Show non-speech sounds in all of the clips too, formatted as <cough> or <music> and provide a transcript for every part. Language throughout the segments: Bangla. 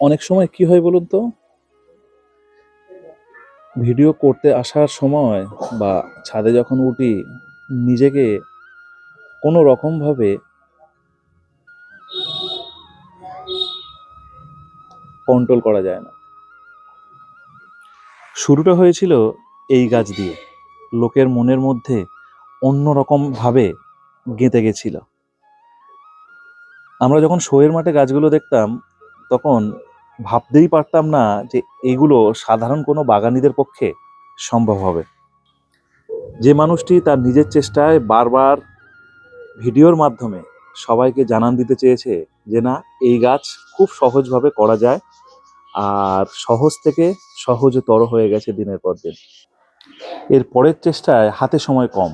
অনেক সময় কি হয় বলুন তো? ভিডিও করতে আসার সময় বা ছাদে যখন উঠি, নিজেকে কোনো রকম ভাবে কন্ট্রোল করা যায় না। শুরুটা হয়েছিল এই গাছ দিয়ে। লোকের মনের মধ্যে অন্যরকম ভাবে গেঁথে গেছিল। আমরা যখন শোয়ের মাঠে গাছগুলো দেখতাম তখন ভাবতেই পারতাম না যে এগুলো সাধারণ কোনো বাগানীদের পক্ষে সম্ভব হবে। যে মানুষটি তার নিজের চেষ্টায় বারবার ভিডিওর মাধ্যমে সবাইকে জানান দিতে চেয়েছে যে, না, এই গাছ খুব সহজভাবে করা যায় আর সহজ থেকে সহজতর হয়ে গেছে দিনের পর দিন। এর পরের চেষ্টায় হাতে সময় কম।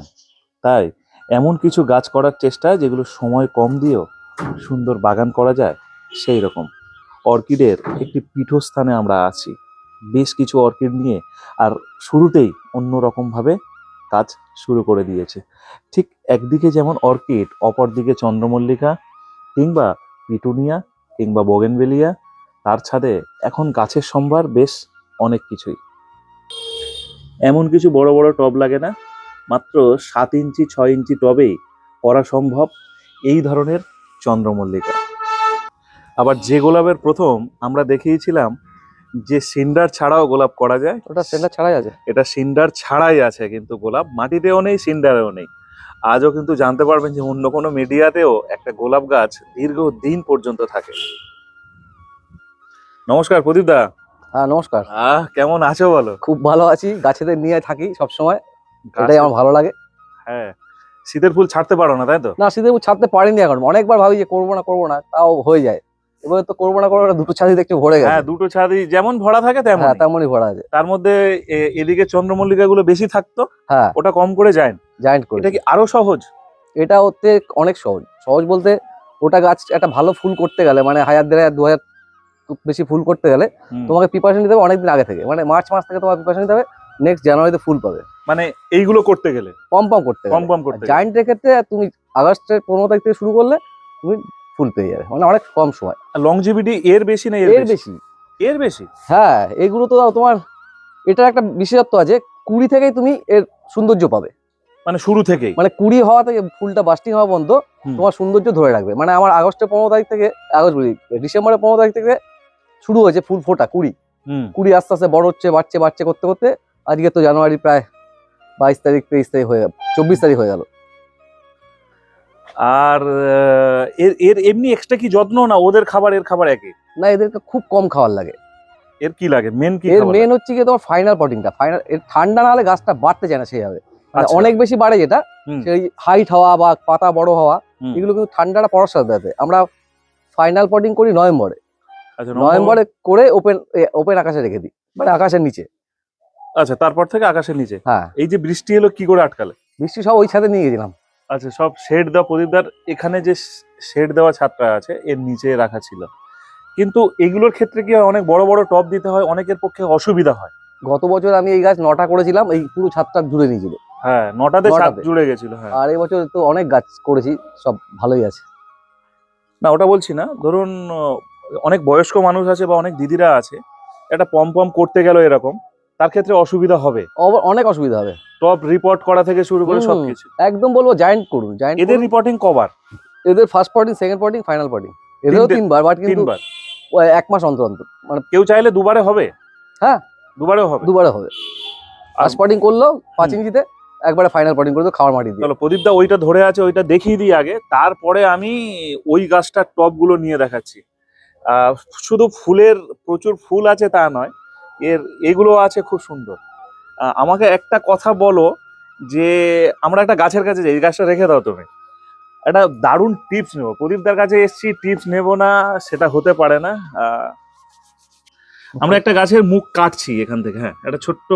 তাই এমন কিছু গাছ করার চেষ্টা যেগুলো সময় কম দিয়েও সুন্দর বাগান করা যায়, সেই রকম। অর্কিডের একটি পীঠস্থানে আমরা আছি। বেশ কিছু অর্কিড নিয়ে আর শুরুতেই অন্য রকমভাবে কাজ শুরু করে দিয়েছে। ঠিক একদিকে যেমন অর্কিড, অপরদিকে চন্দ্রমল্লিকা কিংবা পিটুনিয়া কিংবা বোগেনবেলিয়া তার ছাদে এখন গাছের সম্ভার বেশ অনেক কিছুই। এমন কিছু বড় বড় টব লাগে না, মাত্র সাত ইঞ্চি, ছয় ইঞ্চি টবেই করা সম্ভব এই ধরনের চন্দ্রমল্লিকা। আবার যে গোলাপের প্রথম আমরা দেখিয়েছিলাম যে সিন্ডার ছাড়াও গোলাপ করা যায়। ওটা সিন্ডার ছাড়াই আছে। এটা সিন্ডার ছাড়াই আছে কিন্তু গোলাপ। মাটিতেও নেই সিন্ডারেও নেই। আজও কিন্তু জানতে পারবেন যে অন্য কোনো মিডিয়াতেও একটা গোলাপ গাছ দীর্ঘ দিন পর্যন্ত থাকে। নমস্কার প্রদীপ দা। হ্যাঁ নমস্কার। আহ কেমন আছো বলো? খুব ভালো আছি গাছেদের নিয়ে থাকি সব সময় এটাই আমার ভালো লাগে। হ্যাঁ শীতের ফুল ছাড়তে পারো না তাই তো? না শীতের ফুল ছাড়তে পারিনি এখন। অনেকবার ভাবি যে করব না করব না তাও হয়ে যায়। এবার তো করব না করব দুটো ছাদি দেখছি ভরে হ্যাঁ দুটো ছাদি যেমন ভরা থাকে তেমন হ্যাঁ তেমনই। ভরা আছে। তার মধ্যে এদিকে চন্দ্রমল্লিকা গুলো বেশি থাকতো হ্যাঁ। ওটা কম করে যায়। না। জায়েন্ট করে এটা কি আরও সহজ? এটা হতে অনেক সহজ। সহজ বলতে ওটা গাছ একটা ভালো ফুল করতে গেলে মানে হাজার দেড় হাজার দু হাজার খুব বেশি ফুল করতে গেলে তোমাকে প্রিপারেশন নিতে হবে অনেকদিন আগে থেকে। মানে মার্চ মাস থেকে তোমার প্রিপারেশন নিতে হবে নেক্সট জানুয়ারিতে ফুল পাবে। মানে এইগুলো করতে গেলে? পম পম করতে কম কম করতে। জায়েন্টের ক্ষেত্রে তুমি আগস্টের পনেরো তারিখ থেকে শুরু করলে তুমি ফুল পেয়ে যাবে। মানে অনেক কম সময়। লংজিভিটি এর বেশি না এর বেশি? এর বেশি? হ্যাঁ এগুলো তো তোমার এটার একটা বিশেষত্ব আছে কুড়ি থেকেই তুমি এর সৌন্দর্য পাবে। মানে শুরু থেকেই? মানে কুড়ি হওয়া থেকে ফুলটা বাস্টিং হওয়া হুম। তোমার সৌন্দর্য ধরে রাখবে। মানে আমার আগস্টের পনেরো তারিখ থেকে আগস্ট বলি ডিসেম্বরের পনেরো তারিখ থেকে শুরু হয়েছে ফুল ফোটা কুড়ি। হুম। কুড়ি আস্তে আস্তে বড় হচ্ছে বাড়ছে বাড়ছে করতে করতে আজকে তো জানুয়ারি প্রায় বাইশ তারিখ তেইশ তারিখ হয়ে গেল চব্বিশ তারিখ হয়ে গেল। আর এর এর এমনি এক্সট্রা কি যত্ন না ওদের খাবার এর খাবার একই? না এদেরকে খুব কম খাবার লাগে। এর কি লাগে? মেন কি এর মেন হচ্ছে কি তোমার ফাইনাল পটিংটা ফাইনাল এর ঠান্ডা না হলে গাছটা বাড়তে চায় না সেইভাবে। মানে আচ্ছা। অনেক বেশি বাড়ে যেটা সেই হাইট হওয়া বা পাতা বড় হওয়া এগুলো কিন্তু ঠান্ডাটা পড়ার সাথে সাথে। আমরা ফাইনাল পটিং করি নভেম্বরে। আচ্ছা নভেম্বরে করে ওপেন ওপেন আকাশে রেখে দিই। মানে আকাশের নিচে। আচ্ছা তারপর থেকে আকাশের নিচে? হ্যাঁ। এই যে বৃষ্টি এলো কি করে আটকালে? বৃষ্টি সব ওই ছাদে নিয়ে গেছিলাম। আচ্ছা সব শেড দেওয়া প্রদীপদার এখানে যে শেড দেওয়া ছাদটা আছে এর নিচে রাখা ছিল। কিন্তু এগুলোর ক্ষেত্রে কি হয় অনেক বড় বড় টপ দিতে হয় অনেকের পক্ষে অসুবিধা হয়। গত বছর আমি এই গাছ নটা করেছিলাম এই পুরো ছাদটা জুড়ে নিয়েছিল। হ্যাঁ নটাতে ছাদ জুড়ে গেছিল হ্যাঁ। আর এই বছর তো অনেক গাছ করেছি সব ভালোই আছে। না ওটা বলছি না ধরুন অনেক বয়স্ক মানুষ আছে বা অনেক দিদিরা আছে একটা পম পম করতে গেল এরকম তার ক্ষেত্রে অসুবিধা হবে। অনেক অসুবিধা হবে। টপ রিপোর্ট করা থেকে শুরু করে। সবকিছু। একদম বলব জায়েন্ট করুন জায়েন্ট এদের রিপোর্টিং কবার? এদের first potting second potting final potting এদেরও তিনবার বাট কিন্তু এক মাস অন্তর অন্তর। মানে কেউ চাইলে দুবারে হবে? হ্যাঁ। দুবারেও হবে? দুবারে হবে। ফার্স্ট পটিং করল পাঁচ ইঞ্চিতে একবারে ফাইনাল পটিং করে দেবো খাওয়ার মাটি দিয়ে। চলো প্রদীপদা ওইটা ধরে আছে ওইটা দেখিয়ে দিই আগে। তারপরে আমি ওই গাছটার টপগুলো নিয়ে দেখাচ্ছি। শুধু ফুলের প্রচুর ফুল আছে তা নয় এর এগুলো আছে খুব সুন্দর। আমাকে একটা কথা বলো যে আমরা একটা গাছের কাছে যাই এই গাছটা রেখে দাও তুমি। একটা দারুণ টিপস নেব। প্রদীপদার কাছে এসছি টিপস নেব না সেটা হতে পারে না। আমরা একটা গাছের মুখ কাটছি এখান থেকে হ্যাঁ। একটা ছোট্ট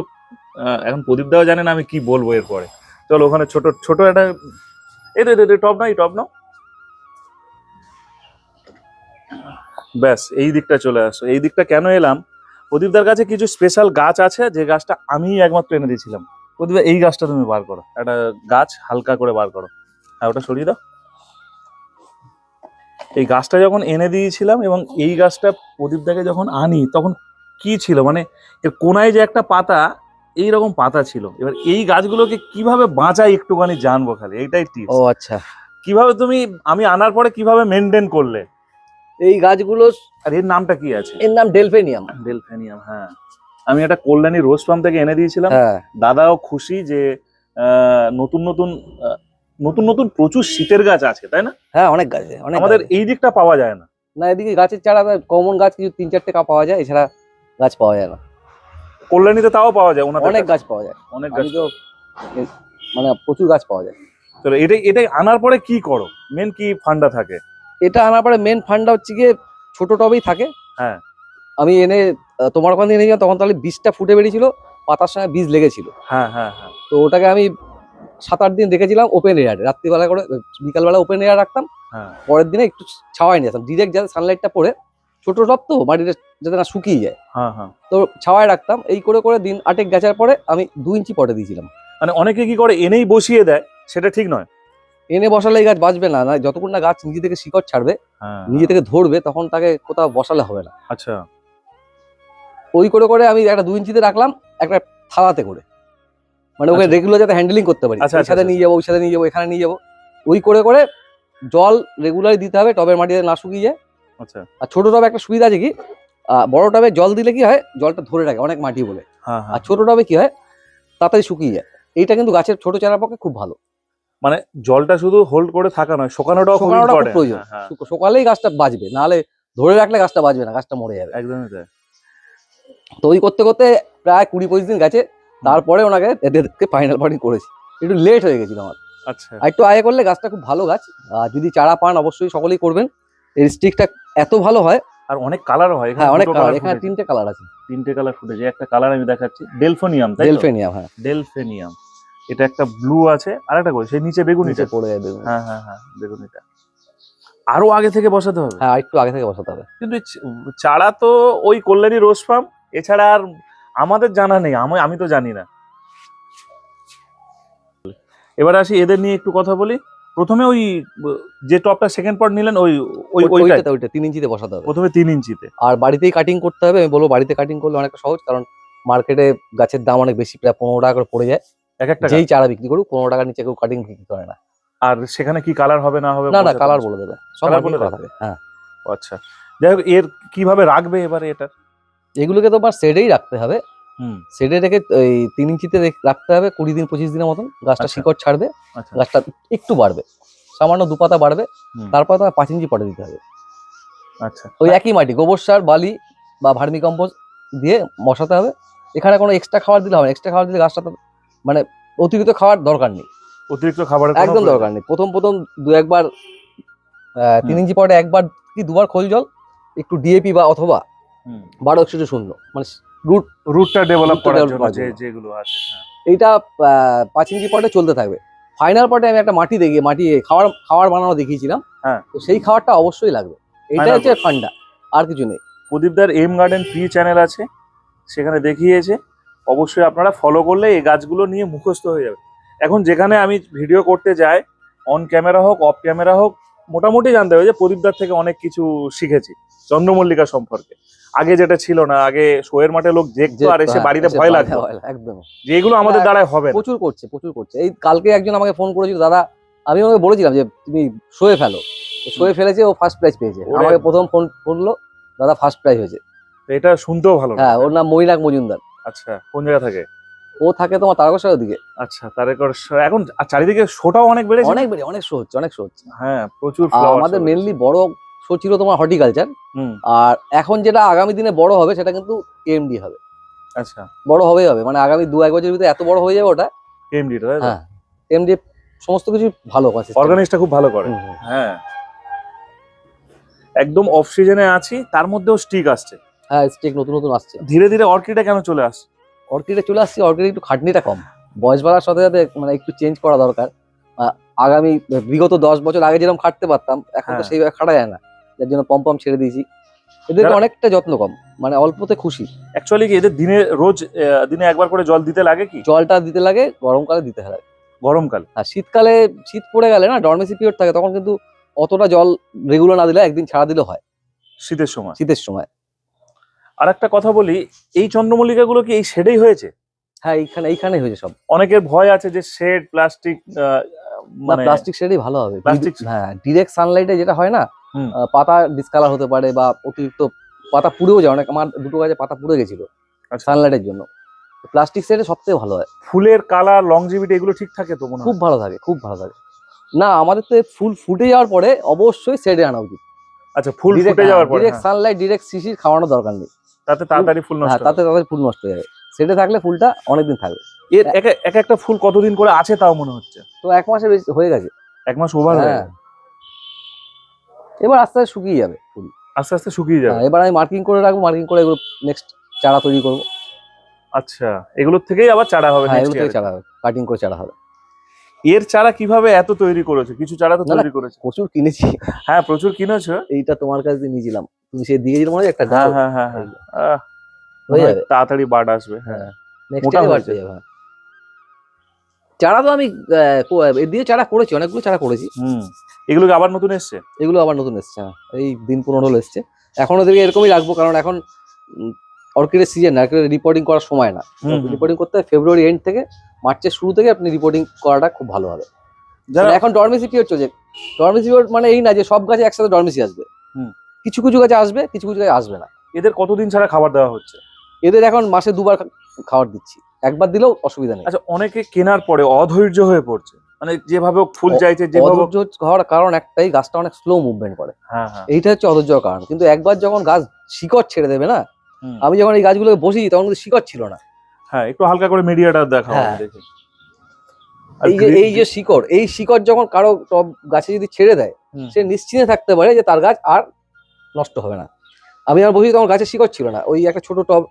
এখন প্রদীপদাও জানে না আমি কি বলব এরপরে। চলো ওখানে ছোট ছোট একটা এই তো টপ নাও এই টপ নাও। ব্যাস এই দিকটা চলে আসো। এই দিকটা কেন এলাম? প্রদীপদার কাছে কিছু স্পেশাল গাছ আছে যে গাছটা আমি একমাত্র এনে দিয়েছিলাম। প্রদীপ এই গাছটা তুমি বার করো। একটা গাছ হালকা করে বার করো। হ্যাঁ ওটা সরিয়ে দাও। এই গাছটা যখন এনে দিয়েছিলাম এবং এই গাছটা প্রদীপদাকে যখন আনি তখন কি ছিল? মানে এর কোনায় যে একটা পাতা এই রকম পাতা ছিল। এবার এই গাছগুলোকে কীভাবে বাঁচাই একটুখানি জানব খালি? এইটাই টিপস ও আচ্ছা। কীভাবে তুমি আমি আনার পরে কীভাবে মেনটেন করলে? এই গাছগুলো আর এর নামটা কি আছে? এর নাম ডেলফেনিয়াম। ডেলফেনিয়াম হ্যাঁ। আমি একটা কল্যাণী রোজ ফার্ম থেকে এনে দিয়েছিলাম। হ্যাঁ। দাদাও খুশি যে নতুন নতুন নতুন নতুন প্রচুর শীতের গাছ আছে তাই না? হ্যাঁ অনেক গাছ অনেক আমাদের। এই দিকটা পাওয়া যায় না। না এদিকে গাছের চারা কমন গাছ কিছু তিন চারটে কা পাওয়া যায় এছাড়া গাছ পাওয়া যায় না। কল্যাণীতে তাও পাওয়া যায় ওনাদের অনেক গাছ পাওয়া যায়। অনেক গাছ তো মানে প্রচুর গাছ পাওয়া যায়। চলো এটাই এটাই আনার পরে কি করো? মেন কি ফান্ডা থাকে? এটা আনার পরে মেন ফান্ডটা হচ্ছে গিয়ে ছোট টবেই থাকে। হ্যাঁ। আমি এনে তোমার ওখান থেকে এনেছিলাম তখন তাহলে বীজটা ফুটে বেরিয়েছিল পাতার সঙ্গে বীজ লেগেছিল। হ্যাঁ হ্যাঁ হ্যাঁ। তো ওটাকে আমি সাত আট দিন রেখেছিলাম ওপেন এয়ারে রাত্রিবেলা করে বিকালবেলা ওপেন এয়ার রাখতাম। হ্যাঁ। পরের দিনে একটু ছাওয়াই নিয়ে আসতাম। ডিরেক্ট যাতে সানলাইটটা পড়ে ছোট টব তো মাটিটা যাতে না শুকিয়ে যায়। হ্যাঁ হ্যাঁ। তো ছাওয়ায় রাখতাম এই করে করে দিন আটেক গেছার পরে আমি দু ইঞ্চি পটে দিয়েছিলাম। মানে অনেকে কি করে এনেই বসিয়ে দেয় সেটা ঠিক নয়। এনে বসালে এই গাছ বাঁচবে না না যতক্ষণ না গাছ নিজে থেকে শিকড় ছাড়বে হ্যাঁ। নিজে থেকে ধরবে তখন তাকে কোথাও বসালে হবে না। আচ্ছা। ওই করে করে আমি একটা দু ইঞ্চিতে রাখলাম একটা থালাতে করে। মানে ওকে আচ্ছা। রেগুলার যাতে হ্যান্ডেলিং করতে পারি। আচ্ছা, ওই আচ্ছা, সাথে আচ্ছা। নিয়ে যাব ওই সাথে নিয়ে যাব এখানে নিয়ে যাব। ওই করে করে জল রেগুলারই দিতে হবে টবের মাটিতে না শুকিয়ে যায়। আচ্ছা। আর ছোট টবে একটা সুবিধা আছে কি? বড় টবে জল দিলে কি হয়? জলটা ধরে রাখে অনেক মাটি বলে। হ্যাঁ আর হ্যাঁ ছোট টবে কি হয়? তাড়াতাড়ি শুকিয়ে যায়। এইটা কিন্তু গাছের ছোট চারার পক্ষে খুব ভালো। মানে জলটা শুধু হোল্ড করে থাকা নয় শুকানোটাও খুব ইম্পর্টেন্ট প্রয়োজন। হ্যাঁ শুক- সকালেই গাছটা বাঁচবে নাহলে ধরে রাখলে গাছটা বাঁচবে না গাছটা মরে যাবে। একদমই তাই। তো ওই করতে করতে প্রায় কুড়ি পঁচিশ দিন গেছে তারপরে ওনাকে এদেরকে ফাইনাল পার্টি করেছি। একটু লেট হয়ে গেছিল আমার। আচ্ছা। আর একটু আগে করলে গাছটা খুব ভালো গাছ আর যদি চারা পান অবশ্যই সকলেই করবেন। এর স্টিকটা এত ভালো হয়। আর অনেক কালারও হয় হ্যাঁ অনেক কালার এখানে তিনটে কালার আছে। তিনটে কালার ফুটেছে একটা কালার আমি দেখাচ্ছি ডেলফোনিয়াম ডেলফেনিয়াম হ্যাঁ। ডেলফেনিয়াম এটা একটা ব্লু আছে আর একটা কই সেই নিচে বেগুনিটা। নিচে পড়ে যাবে হ্যাঁ হ্যাঁ হ্যাঁ বেগুনিটা। আরও আগে থেকে বসাতে হবে? হ্যাঁ একটু আগে থেকে বসাতে হবে। কিন্তু চারা তো ওই কল্যাণী রোজ ফার্ম এছাড়া আর আমাদের জানা নেই আমি আমি তো জানি না। এবার আসি এদের নিয়ে একটু কথা বলি। প্রথমে ওই যে টপটা সেকেন্ড পট নিলেন ওই ওই ওই- ওইটাই। ওইটাতে ওইটা তিন ইঞ্চিতে বসাতে হবে। প্রথমে তিন ইঞ্চিতে। আর বাড়িতেই কাটিং করতে হবে আমি বলব বাড়িতে কাটিং করলে অনেকটা সহজ কারণ মার্কেটে গাছের দাম অনেক বেশি প্রায় পনেরো টাকা করে পড়ে যায়। এক একটা যেই চারা বিক্রি করুক পনেরো টাকার নিচে কেউ কাটিং বিক্রি করে না। আর সেখানে কি কালার হবে না হবে না না কালার বলে দেবে। সব বলে দেবে? হ্যাঁ। আচ্ছা। যাই হোক এর কীভাবে রাখবে এবারে এটা? এগুলোকে তোমার শেডেই রাখতে হবে। হুম। শেডে রেখে ওই তিন ইঞ্চিতে রাখতে হবে কুড়ি দিন পঁচিশ দিনের মতন। গাছটা আচ্ছা। শিকড় ছাড়বে আচ্ছা। গাছটা একটু বাড়বে। সামান্য দু পাতা বাড়বে তারপর তোমার পাঁচ ইঞ্চি পটে দিতে হবে। আচ্ছা। ওই একই মাটি গোবর সার বালি বা ভার্মি কম্পোস্ট দিয়ে মশাতে হবে। এখানে কোনো এক্সট্রা খাবার দিলে হবে এক্সট্রা খাবার দিলে গাছটা তো মানে অতিরিক্ত খাওয়ার দরকার নেই। অতিরিক্ত খাবার একদম দরকার নেই। প্রথম প্রথম দু একবার তিন ইঞ্চি পটে একবার কি দুবার খোল জল একটু ডিএপি বা অথবা বারো একশো শূন্য মানে রুট রুটটা ডেভেলপ করার জন্য। যেগুলো আছে হ্যাঁ। এইটা আহ, পাঁচ ইঞ্চি পটে চলতে থাকবে। ফাইনাল পটে আমি একটা মাটি দেখি মাটি খাবার খাবার বানানো দেখিয়েছিলাম। হ্যাঁ। তো সেই খাবারটা অবশ্যই লাগবে। এইটা Final হচ্ছে ফান্ডা আর কিছু নেই। প্রদীপদার এম গার্ডেন পি চ্যানেল আছে সেখানে দেখিয়েছে। অবশ্যই আপনারা ফলো করলে এই গাছগুলো নিয়ে মুখস্থ হয়ে যাবে। এখন যেখানে আমি ভিডিও করতে যাই অন ক্যামেরা হোক অফ ক্যামেরা হোক মোটামুটি জানতে হবে যে প্রদীপদার থেকে অনেক কিছু শিখেছি চন্দ্রমল্লিকা সম্পর্কে। আগে যেটা ছিল না আগে শোয়ের মাঠে লোক দেখতো আর এসে হ্যাঁ, বাড়িতে ভয় লাগতো। লাগে, একদম। যে এগুলো আমাদের দ্বারায় হবে প্রচুর করছে প্রচুর করছে। এই কালকে একজন আমাকে ফোন করেছিল দাদা আমি ওকে বলেছিলাম যে তুমি শোয়ে ফেলো। শোয়ে ফেলেছে ও ফার্স্ট প্রাইজ পেয়েছে। আমাকে প্রথম ফোন করল দাদা ফার্স্ট প্রাইজ হয়েছে। তো এটা শুনতেও ভালো হ্যাঁ ওর নাম মৈনাক মজুমদার। আচ্ছা কোন জায়গা থাকে? ও থাকে তোমার তারকেশ্বরের দিকে। আচ্ছা তার একর এখন চারিদিকে শোটাও অনেক বেড়েছে? অনেক বেড়ে অনেক শো হচ্ছে অনেক শো হচ্ছে। হ্যাঁ প্রচুর আমাদের। মেনলি বড় শো ছিল তোমার হর্টিকালচার। হুম। আর এখন যেটা আগামী দিনে বড় হবে সেটা কিন্তু এমডি হবে। আচ্ছা। বড় হবেই হবে মানে আগামী দু এক বছরের ভিতরে এত বড় হয়ে যাবে ওটা। এমডিটা হ্যাঁ এমডি সমস্ত কিছু ভালো আছে অর্গানিক্সটা খুব ভালো করে। হ্যাঁ। একদম অফ সিজনে আছি তার মধ্যেও স্টিক আসছে। হ্যাঁ স্টেক নতুন নতুন আসছে। ধীরে ধীরে অর্কিডে কেন চলে আসছে? অর্কিডে চলে আসছি অর্কিডে একটু খাটনিটা কম। বয়স বাড়ার সাথে সাথে মানে একটু চেঞ্জ করা দরকার। আগামী বিগত দশ বছর আগে যেরকম খাটতে পারতাম এখন তো হ্যাঁ। সেইভাবে খাটা যায় না। যার জন্য পম পম ছেড়ে দিয়েছি। এদের অনেকটা যত্ন কম মানে অল্পতে খুশি। অ্যাকচুয়ালি কি এদের দিনে রোজ দিনে একবার করে জল দিতে লাগে কি? জলটা দিতে লাগে গরমকালে দিতে লাগে গরমকাল? আর শীতকালে শীত পড়ে গেলে না ডরমেসি পিরিয়ড থাকে তখন কিন্তু অতটা জল রেগুলার না দিলে একদিন ছাড়া দিলে হয়। শীতের সময়? শীতের সময়। আর একটা কথা বলি এই চন্দ্রমল্লিকাগুলো কি এই শেডেই হয়েছে? হ্যাঁ এইখানে এইখানেই হয়েছে সব। অনেকের ভয় আছে যে শেড প্লাস্টিক মানে প্লাস্টিক শেডই ভালো হবে। Direct- হ্যাঁ ডিরেক্ট সানলাইটে যেটা হয় না পাতা ডিসকালার হতে পারে বা অতিরিক্ত পাতা পুড়েও যায়। অনেক আমার দুটো গাছে পাতা পুড়ে গেছিল আচ্ছা। সানলাইটের জন্য। প্লাস্টিক শেডে সব থেকে ভালো হয়। ফুলের কালার লংজিভিটি এগুলো ঠিক থাকে তো মনে খুব ভালো থাকে খুব ভালো থাকে। না আমাদের তো ফুল ফুটে যাওয়ার পরে অবশ্যই শেডে আনা উচিত। আচ্ছা ফুল ফুটে যাওয়ার পরে ডিরেক্ট হ্যাঁ, সানলাইট ডিরেক্ট শিশির খাওয়ানোর দরকার নেই। তাতে তাড়াতাড়ি ফুল নষ্ট হ্যাঁ হয়। তাতে তাদের ফুল নষ্ট হয়ে যাবে। শেডে থাকলে ফুলটা অনেকদিন থাকবে। এর এক এক একটা ফুল কতদিন করে আছে তাও মনে হচ্ছে? তো এক মাসে বেশি হয়ে গেছে। এক মাস ওভার হয়ে হ্যাঁ। এবার আস্তে আস্তে শুকিয়ে যাবে ফুল। আস্তে আস্তে শুকিয়ে যাবে। হ্যাঁ, এবার আমি মার্কিং করে রাখব মার্কিং করে এগুলো নেক্সট চারা তৈরি করব। আচ্ছা এগুলোর থেকেই আবার চারা হবে হ্যাঁ next এগুলো থেকে চারা হবে কাটিং করে চারা হবে। এর চারা কীভাবে এত তৈরি করেছ? কিছু চারা তো। তৈরি করেছ? প্রচুর কিনেছি। হ্যাঁ প্রচুর কিনেছো। এইটা তোমার কাছে দিয়ে নিয়েছিলাম। তুমি সে দিয়ে দিলে মনে হয় একটা হ্যাঁ হ্যাঁ হ্যাঁ হ্যাঁ। হয়ে যাবে। তাড়াতাড়ি বার্ড আসবে হ্যাঁ। নেক্সট। যাবে হ্যাঁ। চারা তো আমি দিয়ে চারা করেছি অনেকগুলো চারা করেছি। হুম। এগুলোকে আবার নতুন এসছে? এগুলো আবার নতুন এসছে হ্যাঁ। এই দিন পনেরো হলো এসছে। এখন ওদেরকে এরকমই রাখব কারণ এখন অর্কিডের সিজন না রিপোর্টিং করার সময় না। রিপোর্টিং করতে হয় ফেব্রুয়ারি এন্ড থেকে মার্চের শুরু থেকে আপনি রিপোর্টিং করাটা খুব ভালো হবে। মানে এখন ডরমেসি পিরিয়ড চলছে। ডরমেসি পিরিয়ড মানে এই না যে সব গাছে একসাথে ডরমেসি আসবে। হুম। কিছু কিছু গাছে আসবে কিছু কিছু গাছে আসবে না। এদের কতদিন ছাড়া খাবার দেওয়া হচ্ছে? এদের এখন মাসে দুবার খাবার দিচ্ছি। একবার দিলেও অসুবিধা নেই। আচ্ছা অনেকে কেনার পরে অধৈর্য হয়ে পড়ছে। মানে যেভাবে ফুল চাইছে যেভাবে অধৈর্য হওয়ার কারণ একটাই গাছটা অনেক স্লো মুভমেন্ট করে। হ্যাঁ হ্যাঁ। এইটা হচ্ছে অধৈর্য কারণ। কিন্তু একবার যখন গাছ শিকড় ছেড়ে দেবে না আমি যখন এই গাছগুলোকে বসি তখন কিন্তু শিকড় ছিল না। হ্যাঁ একটু হালকা করে মিডিয়াটা হ্যাঁ। দেখি। আর এই যে এই যে শিকড় এই শিকড় যখন কারও টব গাছে যদি ছেড়ে দেয় সে নিশ্চিন্তে থাকতে পারে যে তার গাছ আর নষ্ট হবে না। আমি আমার বসি তখন গাছের শিকড় ছিল না। ওই একটা ছোট টব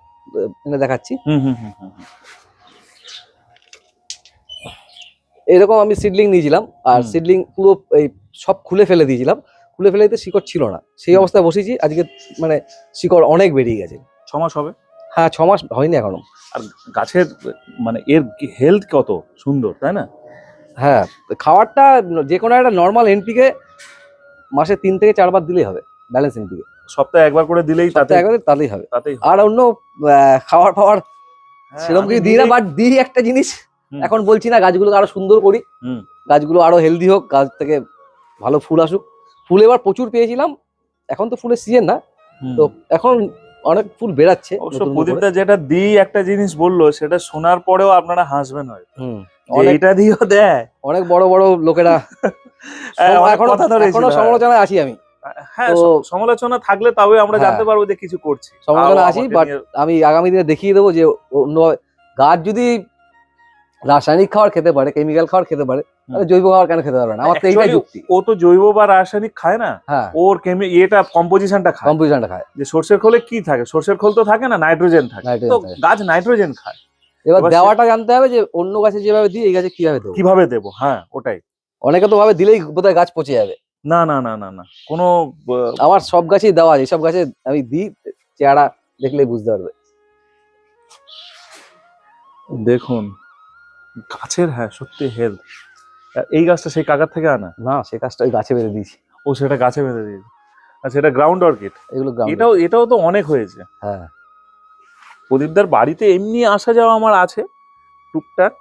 এনে দেখাচ্ছি। হুম হুম হুম হুম, হুম। এরকম আমি সিডলিং নিয়েছিলাম আর সিডলিং পুরো এই সব খুলে ফেলে দিয়েছিলাম। খুলে ফেলে দিতে শিকড় ছিল না। সেই অবস্থায় বসেছি আজকে মানে শিকড় অনেক বেরিয়ে গেছে। ছ মাস হবে? হ্যাঁ ছ মাস হয়নি এখনও। আর গাছের মানে এর হেলথ কত? সুন্দর তাই না? হ্যাঁ খাবারটা যে কোনো একটা নর্মাল এনপিকে মাসে তিন থেকে চারবার দিলেই হবে। ব্যালেন্স এনপিকে সপ্তাহে একবার করে দিলেই তাতে একবার তাতেই হবে। আর অন্য খাবার ফাবার হ্যাঁ, সেরকম কিছু দিই না বাট দিই একটা জিনিস। এখন বলছি না গাছগুলোকে আরও সুন্দর করি। গাছগুলো আরও হেলদি হোক গাছ থেকে ভালো ফুল আসুক। ফুল এবার প্রচুর পেয়েছিলাম এখন তো ফুলের সিজন না। তো এখন অনেক ফুল বেরাচ্ছে নতুন যেটা দিই একটা জিনিস বলল সেটা শোনার পরেও আপনারা হাসবেন হয়তো। হুম। এটা দিয়েও দেয়। অনেক বড় বড় লোকেরা। হ্যাঁ, এখনও হ্যাঁ। সমালোচনায় আসি আমি। হ্যাঁ সমালোচনা থাকলে তবে আমরা হ্যাঁ। জানতে পারব যে কিছু করছি। সমালোচনা but- নিয়ে- আমি আগামী দিনে দেখিয়ে দেবো যে অন্য গাছ যদি রাসায়নিক খাবার খেতে পারে কেমিক্যাল খাবার খেতে পারে জৈব খাবার কেন খেতে পারবে না? আমার তো এইটাই যুক্তি। ও তো জৈব বা রাসায়নিক খায় না। হ্যাঁ। ওর কেমি এটা কম্পোজিশনটা খায়। কম্পিউটারটা খায়। যে সর্ষের খোলে কি থাকে? সর্ষের খোল তো থাকে না নাইট্রোজেন থাকে। তো গাছ নাইট্রোজেন খায়। এবার এবার দেওয়াটা জানতে হবে যে অন্য গাছে যেভাবে দিই এই গাছে কীভাবে দেবো? কীভাবে দেবো? হ্যাঁ ওটাই। অনেকে তো ভাবে দিলেই বোধহয় গাছ পচে যাবে। না না না না না। কোনো আমার সব গাছেই দেওয়া আছে সব গাছে আমি দিই চেহারা দেখলেই বুঝতে পারবে। দেখুন গাছের হ্যাঁ সত্যি হেলথ এই গাছটা সেই কাকার থেকে আনা? না সে গাছটা ওই গাছে বেঁধে দিয়েছি। ও সেটা গাছে বেঁধে দিয়েছে আর সেটা গ্রাউন্ড অর্কিড এগুলো এটাও এটাও তো অনেক হয়েছে। হ্যাঁ। প্রদীপদার বাড়িতে এমনি আসা যাওয়া আমার আছে টুকটাক।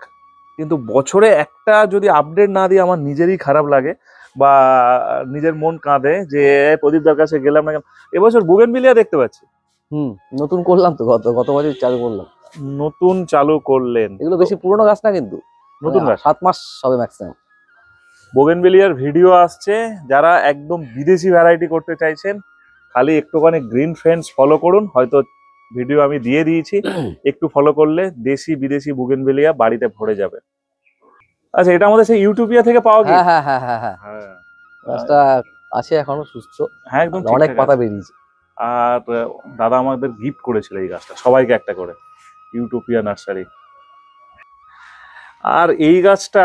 কিন্তু বছরে একটা যদি আপডেট না দিয়ে আমার নিজেরই খারাপ লাগে। বা নিজের মন কাঁদে যে প্রদীপদার কাছে গেলাম না এবছর বুগেনভিলিয়া দেখতে পাচ্ছি। হুম নতুন করলাম তো গত গত বছর চালু করলাম। নতুন চালু করলেন। এগুলো বেশি পুরোনো গাছ না কিন্তু। নতুন মানে গাছ। সাত মাস হবে ম্যাক্সিমাম বোগেনভেলিয়ার ভিডিও আসছে যারা একদম বিদেশি ভ্যারাইটি করতে চাইছেন খালি একটুখানি গ্রিন ফ্রেন্ডস ফলো করুন হয়তো ভিডিও আমি দিয়ে দিয়েছি। <clears throat> একটু ফলো করলে দেশি বিদেশি বুগেনভেলিয়া বাড়িতে ভরে যাবে। আচ্ছা এটা আমাদের সেই ইউটিউবিয়া থেকে পাওয়া হ্যাঁ হ্যাঁ হ্যাঁ হ্যাঁ হ্যাঁ। হ্যাঁ। গাছটা আছে এখনও সুস্থ। হ্যাঁ একদম অনেক পাতা বেরিয়েছে। আর দাদা আমাদের গিফট করেছিল এই গাছটা। সবাইকে একটা করে। ইউটোপিয়া নার্সারি আর এই গাছটা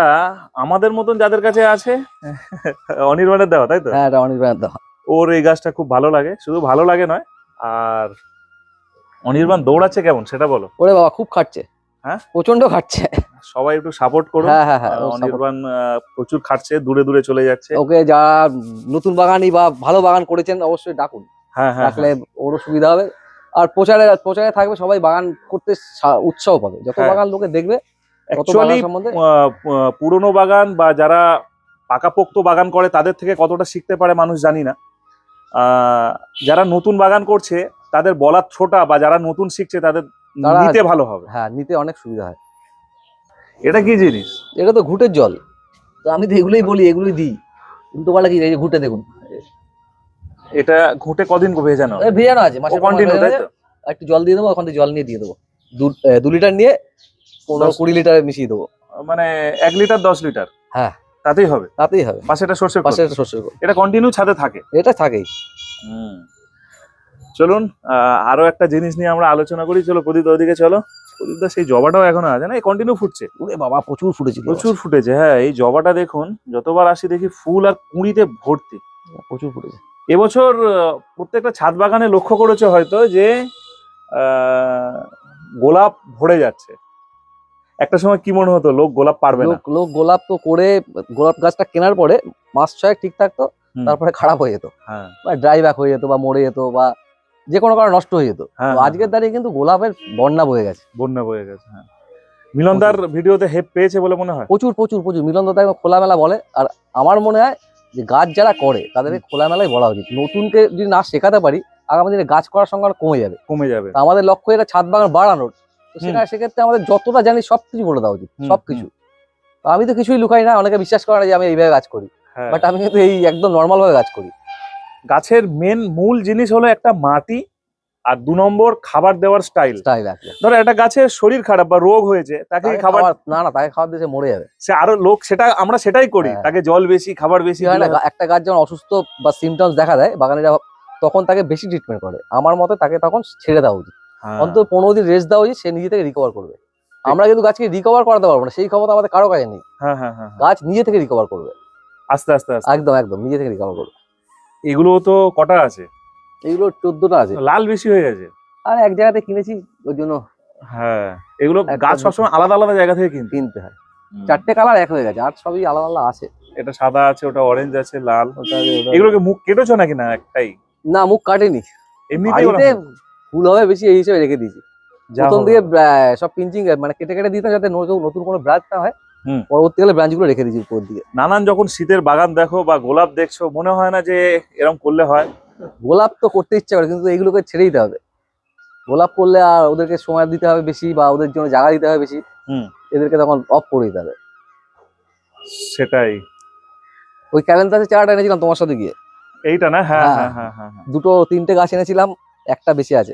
আমাদের মতন যাদের কাছে আছে <laughs> অনির্বাণের দেওয়া তাই তো? হ্যাঁ এটা অনির্বাণের দেওয়া। ওর এই গাছটা খুব ভালো লাগে। শুধু ভালো লাগে নয় আর অনির্বাণ দৌড়াচ্ছে কেমন সেটা বলো। ওরে বাবা খুব খাটছে। হ্যাঁ? প্রচণ্ড খাটছে। সবাই একটু সাপোর্ট করুন। হ্যাঁ হ্যাঁ হ্যাঁ অনির্বাণ প্রচুর খাটছে দূরে দূরে চলে যাচ্ছে। ওকে যারা নতুন বাগানি বা ভালো বাগান করেছেন অবশ্যই ডাকুন। হ্যাঁ হ্যাঁ ডাকলে ওরও সুবিধা হবে। আর প্রচারে প্রচারে থাকবে সবাই বাগান করতে উৎসাহ পাবে। যত। বাগান লোকে দেখবে পুরনো বাগান বা যারা পাকাপোক্ত বাগান করে তাদের থেকে কতটা শিখতে পারে মানুষ জানি না। আহ, যারা নতুন বাগান করছে তাদের বলার ছোটা বা যারা নতুন শিখছে তাদের নিতে ভালো হবে। হ্যাঁ নিতে অনেক সুবিধা হয়। এটা কি জিনিস? এটা তো ঘুটের জল। তো আমি তো এগুলোই বলি এগুলোই দিই। কিন্তু বলে কি? এই যে ঘুটে দেখুন। এটা ঘুটে কদিন ভেজানো? এ ভেজানো আছে। মাসে কন্টিনিউ তাই তো? একটু জল দিয়ে দেবো ওখান থেকে জল নিয়ে দিয়ে দেবো। দু- এ, দু লিটার নিয়ে পনেরো দশ- কুড়ি লিটারে মিশিয়ে দেবো। মানে এক লিটার দশ লিটার? হ্যাঁ। তাতেই হবে? তাতেই হবে। পাশে এটা সর্ষে পাশে একটা শস্য এটা কন্টিনিউ ছাদে থাকে? এটা থাকেই। চলুন আহ, আরও একটা জিনিস নিয়ে আমরা আলোচনা করি। চলো প্রদীপ ওদিকে চলো। প্রদীপ দা সেই জবাটাও এখনও আছে না? এই কন্টিনিউ ফুটছে। ওরে বাবা প্রচুর ফুটেছে প্রচুর ফুটেছে হ্যাঁ এই জবাটা দেখুন যতবার আসি দেখি ফুল আর কুঁড়িতে ভর্তি। প্রচুর ফুটেছে। এবছর প্রত্যেকটা ছাদ বাগানে লক্ষ্য করেছে হয়তো যে আহ, গোলাপ ভরে যাচ্ছে। একটা সময় কি মনে হতো লোক গোলাপ পারবে না। লোক লোক গোলাপ তো করে গোলাপ গাছটা কেনার পরে মাস ছয়েক ঠিক থাকতো তারপরে খারাপ হয়ে যেত। হ্যাঁ। বা ড্রাই ব্যাক হয়ে যেত বা মরে যেত বা যে কোনো কারণে নষ্ট হয়ে যেত। হ্যাঁ আজকের দাঁড়িয়ে কিন্তু গোলাপের বন্যা বয়ে গেছে। বন্যা বয়ে গেছে হ্যাঁ। মিলনদার ভিডিওতে হেপ পেয়েছে বলে মনে হয়? প্রচুর প্রচুর প্রচুর। মিলন দাদা একদম খোলামেলা বলে। আর আমার মনে হয় যে গাছ যারা করে তাদেরকে খোলামেলাই বলা উচিত। নতুনকে যদি না শেখাতে পারি আগামী দিনে গাছ করার সংখ্যা কমে যাবে। কমে যাবে। আমাদের লক্ষ্য এটা ছাদ বাগান বাড়ানোর। তো সেটা সেক্ষেত্রে আমাদের যতটা জানি সবকিছু বলে দেওয়া উচিত। সবকিছু। আমি তো কিছুই লুকাই না। অনেকে বিশ্বাস করে না যে আমি এইভাবে কাজ করি। হ্যাঁ। বাট আমি কিন্তু এই একদম নর্মাল ভাবে কাজ করি। গাছের মেন মূল জিনিস হলো একটা মাটি আর দু নম্বর খাবার দেওয়ার স্টাইল ধরো একটা গাছের শরীর খারাপ বা রোগ হয়েছে তাকে খাবার না না তাকে খাবার দিয়ে মরে যাবে। সে আরও লোক সেটা আমরা সেটাই করি। হ্যাঁ। তাকে জল বেশি খাবার বেশি হয় না একটা গাছ যখন অসুস্থ বা সিমটমস দেখা দেয় বাগানিরা তখন তাকে বেশি ট্রিটমেন্ট করে। আমার মতে তাকে তখন ছেড়ে দেওয়া উচিত। হ্যাঁ, অন্তত পনেরো দিন রেস্ট দেওয়া উচিত সে নিজে থেকে রিকভার করবে। আমরা কিন্তু গাছকে রিকভার করাতে পারব না সেই ক্ষমতা আমাদের কারও কাছে নেই। হ্যাঁ হ্যাঁ হ্যাঁ হ্যাঁ। গাছ নিজে থেকে রিকভার করবে। আস্তে আস্তে আস্তে। একদম একদম নিজে থেকে রিকভার করবে। এগুলো তো কটা আছে? এগুলো চোদ্দটা আছে। লাল বেশি হয়ে গেছে। আর এক জায়গাতে কিনেছি ওই জন্য হ্যাঁ এগুলো গাছ সবসময় আলাদা আলাদা জায়গা থেকে কিনতে কিনতে হয়। চারটে কালার এক হয়ে গেছে আর সবই আলাদা আলাদা আছে। এটা সাদা আছে ওটা অরেঞ্জ আছে লাল এগুলোকে মুখ কেটেছো নাকি না একটাই? না মুখ কাটেনি। এমনিতে ফুল হবে বেশি এই হিসেবে রেখে দিয়েছি। প্রথম। দিকে সব পিঞ্চিং মানে কেটে কেটে দিতে যাতে নতুন কোনো ব্রাঞ্চ না হয়। পরবর্তীকালে ব্রাঞ্চগুলো রেখে দিয়েছি উপর দিকে। নানান যখন শীতের বাগান দেখো বা গোলাপ দেখছ মনে হয় না যে এরকম করলে হয়। গোলাপ তো করতে ইচ্ছা করে কিন্তু এইগুলোকে ছেড়ে দিতে হবে। গোলাপ করলে আর ওদেরকে সময় দিতে হবে বেশি বা ওদের জন্য জায়গা দিতে হবে বেশি। হুম। এদেরকে তখন অফ করে দিতে হবে। সেটাই। ওই ক্যালেন্ডারের চারাটা এনেছিলাম তোমার সাথে গিয়ে। এইটা না? হ্যাঁ হ্যাঁ। হ্যাঁ হ্যাঁ হ্যাঁ হ্যাঁ। দুটো তিনটে গাছ এনেছিলাম একটা বেশি আছে।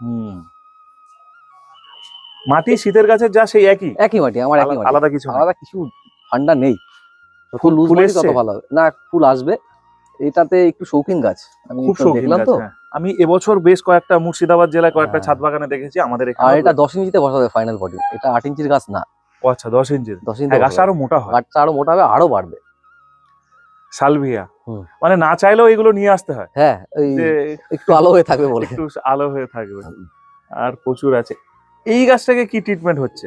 হুম। মাটি শীতের গাছের যা সেই একই। একই মাটি আমার একই মাটি। আলাদা কিছু আলাদা কিছু ঠান্ডা নেই। ফুল লুজ মাটি তত ভালো হবে। না ফুল আসবে। এটাতে একটু শৌখিন গাছ। আমি খুব দেখলাম তো। হ্যাঁ। আমি এবছর বেশ কয়েকটা মুর্শিদাবাদ জেলায় কয়েকটা হ্যাঁ। ছাদ বাগানে দেখেছি আমাদের আর এখানে এটা দশ ইঞ্চিতে বসাবে ফাইনাল পটি এটা আট ইঞ্চির গাছ না। ও আচ্ছা দশ ইঞ্চির। দশ ইঞ্চি গাছটা আরও মোটা হয়। গাছটা আরও মোটা হবে আরও বাড়বে। সালভিয়া। মানে না চাইলেও এগুলো নিয়ে আসতে হয়। হ্যাঁ একটু আলো হয়ে থাকবে বলে। একটু আলো হয়ে থাকবে। আর প্রচুর আছে। এই গাছটাকে কি ট্রিটমেন্ট হচ্ছে?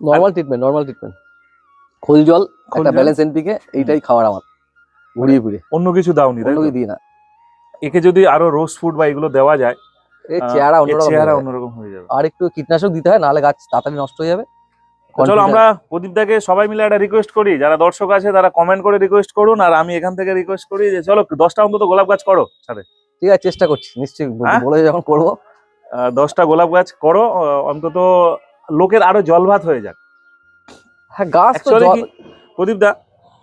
নর্মাল ট্রিটমেন্ট নর্মাল ট্রিটমেন্ট খোল জল একটা? ব্যালেন্স এনপিকে এইটাই খাওয়ার আমার। ঘুরিয়ে ঘুরিয়ে। অন্য কিছু দাওনি তাই অন্য কিছু দিই না। একে যদি আরও রোজ ফুড বা এগুলো দেওয়া যায় এই চেহারা অন্যরকম চেহারা অন্যরকম হয়ে যাবে। আর একটু কীটনাশক দিতে হয় নাহলে গাছ তাড়াতাড়ি নষ্ট হয়ে যাবে। চলো আমরা প্রদীপ দাকে সবাই মিলে একটা রিকোয়েস্ট করি। যারা দর্শক আছে তারা কমেন্ট করে রিকোয়েস্ট করুন আর আমি এখান থেকে রিকোয়েস্ট করি যে চলো দশটা অন্তত গোলাপ গাছ করো। সাথে ঠিক আছে চেষ্টা করছি নিশ্চয়ই হ্যাঁ? বলে যখন করব। দশটা গোলাপ গাছ করো অন্তত লোকের আরও জলভাত হয়ে যাক। হ্যাঁ গাছ তো Actually জল- কি প্রদীপ দা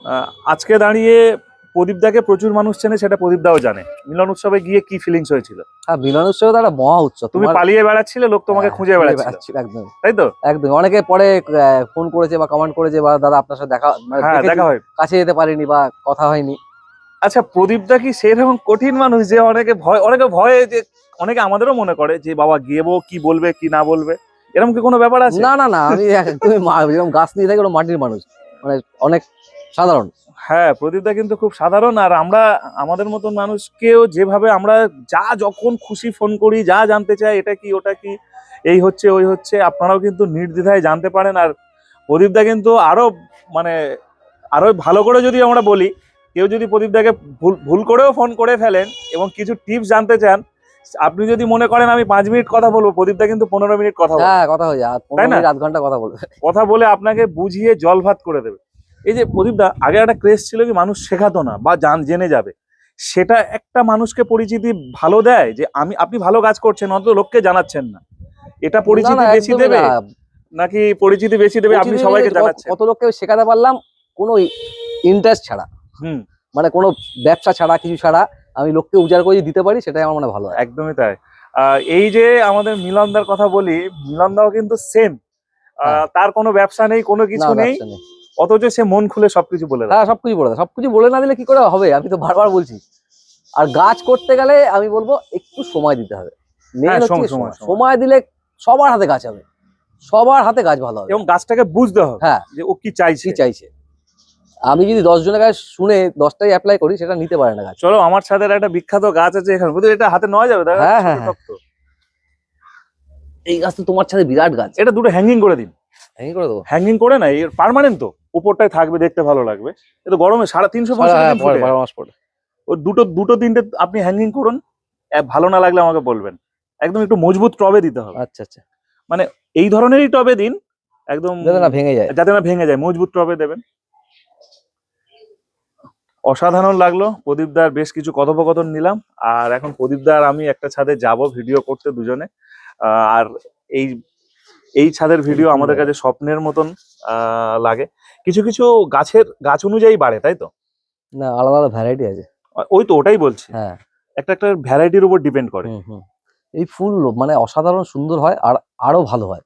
আহ, আজকে দাঁড়িয়ে প্রদীপ দাকে প্রচুর মানুষ চেনে সেটা প্রদীপ দাও জানে। মিলন উৎসবে গিয়ে কি ফিলিংস হয়েছিল? হ্যাঁ মিলন উৎসবে তো একটা মহা উৎসব। তুমি পালিয়ে বেড়াচ্ছিলে লোক তোমাকে হ্যাঁ, খুঁজে বেড়াচ্ছিল। একদম। তাই তো? একদম। অনেকে পরে ফোন করেছে বা কমেন্ট করেছে বা দাদা আপনার সাথে দেখা মানে হ্যাঁ দেখা হয়। কাছে যেতে পারিনি বা কথা হয়নি। আচ্ছা প্রদীপ দা কি সেরকম কঠিন মানুষ যে অনেকে ভয় অনেকে ভয়ে যে অনেকে আমাদেরও মনে করে যে বাবা গিয়েবো কি বলবে কি না বলবে। এরকম কি কোনো ব্যাপার আছে? না না না আমি একদমই মা- যেরকম গাছ নিয়ে থাকি মাটির মানুষ। মানে অনেক সাধারণ। হ্যাঁ প্রদীপদা কিন্তু খুব সাধারণ আর আমরা আমাদের মতন মানুষকেও যেভাবে আমরা যা যখন খুশি ফোন করি যা জানতে চাই এটা কি ওটা কি এই হচ্ছে ওই হচ্ছে আপনারাও কিন্তু নির্দ্বিধায় জানতে পারেন। আর প্রদীপদা কিন্তু আরও মানে আরও ভালো করে যদি আমরা বলি কেউ যদি প্রদীপদাকে ভুল ভুল করেও ফোন করে ফেলেন এবং কিছু টিপস জানতে চান আপনি যদি মনে করেন আমি পাঁচ মিনিট কথা বলব প্রদীপদা কিন্তু পনেরো মিনিট কথা হ্যাঁ কথা হয়ে যায় তাই না? আধ ঘণ্টা কথা বলবে। কথা বলে আপনাকে বুঝিয়ে জল ভাত করে দেবে। এই যে প্রদীপদা আগে একটা ক্রেজ ছিল কি মানুষ শেখাতো না বা জান জেনে যাবে। সেটা একটা মানুষকে পরিচিতি ভালো দেয় যে আমি আপনি ভালো কাজ করছেন অন্তত লোককে জানাচ্ছেন না। এটা পরিচিতি বেশি দেবে। নাকি পরিচিতি বেশি দেবে? আপনি সবাইকে জানাচ্ছেন। কত লোককে শেখাতে পারলাম কোনো ইন্টারেস্ট ছাড়া। হুম। মানে কোনো ব্যবসা ছাড়া কিছু ছাড়া আমি লোককে উজাড় করে দিতে পারি সেটাই আমার মনে ভালো একদমই তাই। এই যে আমাদের মিলনদার কথা বলি মিলনদাও কিন্তু সেম হ্যাঁ। তার কোনো ব্যবসা নেই কোনো কিছু নেই। অথচ সে মন খুলে সবকিছু বলে হ্যাঁ সবকিছু বলে দেয়। সবকিছু বলে না দিলে কি করে হবে? আমি তো বারবার বলছি। আর গাছ করতে গেলে আমি বলব একটু সময় দিতে হবে। হ্যাঁ, সময় দিলে সবার হাতে গাছ হবে। সবার হাতে গাছ ভালো হবে। এবং গাছটাকে বুঝতে হবে হ্যাঁ। যে ও কি চাইছে। কি চাইছে। আমি যদি দশ জনের গাছ শুনে দশটাই অ্যাপ্লাই করি সেটা নিতে পারে না গাছ। চলো আমার সাথে একটা বিখ্যাত গাছ আছে এখানে। বুঝলি এটা হাতে নেওয়া যাবে হ্যাঁ, হ্যাঁ, এই গাছ তো তোমার সাথে বিরাট গাছ। এটা দুটো হ্যাঙ্গিং করে দিন। হ্যাঙ্গিং করে দেবো? হ্যাঙ্গিং করে না এর পার্মানেন্ট তো। উপরটায় থাকবে দেখতে ভালো লাগবে। এটা গরমে সাড়ে তিনশো হ্যাঁ, হ্যাঁ। বারো মাস পরে ও দুটো দুটো তিনটে আপনি হ্যাঙ্গিং করুন। ভালো না লাগলে আমাকে বলবেন। একদম একটু মজবুত টবে দিতে হবে। আচ্ছা আচ্ছা। মানে এই ধরনেরই টবে দিন একদম যাতে না ভেঙে যায়। যাতে না ভেঙে যায় মজবুত টবে দেবেন। অসাধারণ লাগল। প্রদীপদার বেশ কিছু কথোপকথন নিলাম। আর এখন প্রদীপদার আমি একটা ছাদে যাব ভিডিও করতে দুজনে। আর এই এই ছাদের ভিডিও আমাদের কাছে স্বপ্নের মতন লাগে। কিছু কিছু গাছের গাছ অনুযায়ী বাড়ে তাই তো? না আলাদা আলাদা ভ্যারাইটি আছে। ওই তো ওটাই বলছি। হ্যাঁ। একটা একটা ভ্যারাইটির উপর ডিপেন্ড করে। এই ফুল মানে অসাধারণ সুন্দর হয় আর আরও ভালো হয়।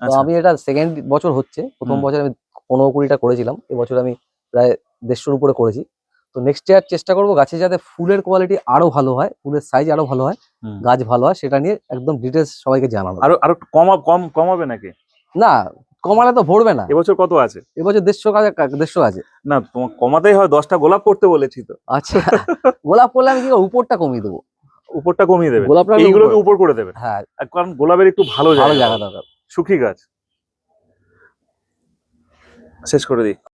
তো আচ্ছা। আমি এটা সেকেন্ড বছর হচ্ছে। প্রথম বছর আমি পনেরো কুড়িটা করেছিলাম। এবছর আমি প্রায় দেড়শোর উপরে করেছি। তো নেক্সট ইয়ার চেষ্টা করব গাছে যাতে ফুলের কোয়ালিটি আরও ভালো হয় ফুলের সাইজ আরও ভালো হয় গাছ ভালো হয় সেটা নিয়ে একদম ডিটেলস সবাইকে জানানো আরও আরও কমা কম কমাবে নাকি? না কমালে তো ভরবে না। এবছর কত আছে? এবছর দেড়শো কাজে দেড়শো আছে। না তোমার কমাতেই হয় দশটা গোলাপ করতে বলেছি তো। আচ্ছা গোলাপ করলে আমি কি উপরটা কমিয়ে দেবো। উপরটা কমিয়ে দেবে। গোলাপটা এইগুলোকে উপর করে দেবে। হ্যাঁ। কারণ গোলাপের একটু ভালো জায়গা দরকার। সুখী গাছ। শেষ করে দিই।